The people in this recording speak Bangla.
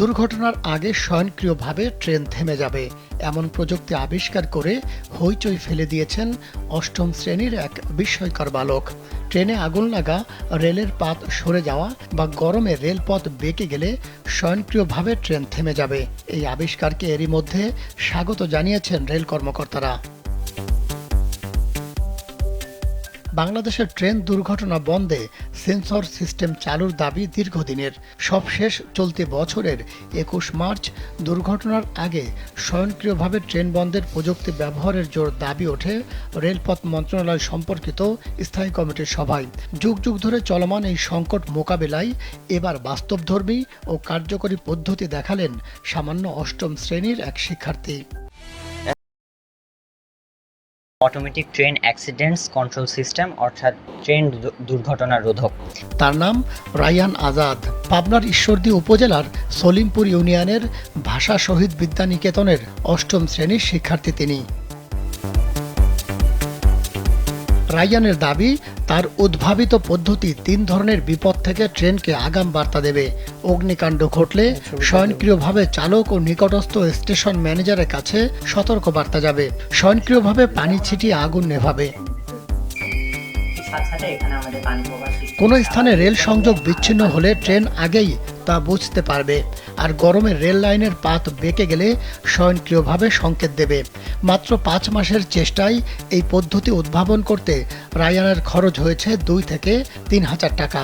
দুর্ঘটনার আগে স্বয়ংক্রিয়ভাবে ট্রেন থেমে যাবে, এমন প্রযুক্তি আবিষ্কার করে হইচই ফেলে দিয়েছেন অষ্টম শ্রেণির এক বিস্ময়কর বালক। ট্রেনে আগুন লাগা, রেলের পাত সরে যাওয়া বা গরমে রেলপথ বেঁকে গেলে স্বয়ংক্রিয়ভাবে ট্রেন থেমে যাবে। এই আবিষ্কারকে এরই মধ্যে স্বাগত জানিয়েছেন রেল কর্মকর্তারা। বাংলাদেশের ট্রেন দুর্ঘটনা বন্ধে সেন্সর সিস্টেম চালুর দাবি দীর্ঘদিনের। সবশেষ চলতি বছরের একুশ মার্চ দুর্ঘটনার আগে স্বয়ংক্রিয়ভাবে ট্রেন বন্ধের প্রযুক্তি ব্যবহারের জোর দাবি ওঠে রেলপথ মন্ত্রণালয় সম্পর্কিত স্থায়ী কমিটির সভায়। যুগ যুগ ধরে চলমান এই সংকট মোকাবেলায় এবার বাস্তবধর্মী ও কার্যকরী পদ্ধতি দেখালেন সামান্য অষ্টম শ্রেণির এক শিক্ষার্থী। Automatic train accidents control system অর্থাৎ ট্রেন দুর্ঘটনা রোধক। তার নাম রায়ান আজাদ। পাবনার ঈশ্বরদী উপজেলার সলিমপুর ইউনিয়নের ভাষা শহীদ বিদ্যানিকেতনের অষ্টম শ্রেণির শিক্ষার্থী তিনি। রায়ানের দাবি তার উদ্ভাবিত পদ্ধতি তিন ধরনের বিপদ থেকে ট্রেনকে আগাম বার্তা দেবে। অগ্নিকাণ্ড ঘটলে স্বয়ংক্রিয়ভাবে চালক ও নিকটস্থ স্টেশন ম্যানেজারের কাছে সতর্ক বার্তা যাবে। স্বয়ংক্রিয়ভাবে পানি ছিটিয়ে আগুন নেভাবে। কোনো স্থানে রেল সংযোগ বিচ্ছিন্ন হলে ট্রেন আগেই তা বুঝতে পারবে। আর গরমে রেল লাইনের পাত বেঁকে গেলে স্বয়ংক্রিয়ভাবে সংকেত দেবে। মাত্র পাঁচ মাসের চেষ্টায় এই পদ্ধতি উদ্ভাবন করতে রায়ানের খরচ হয়েছে দুই থেকে তিন হাজার টাকা।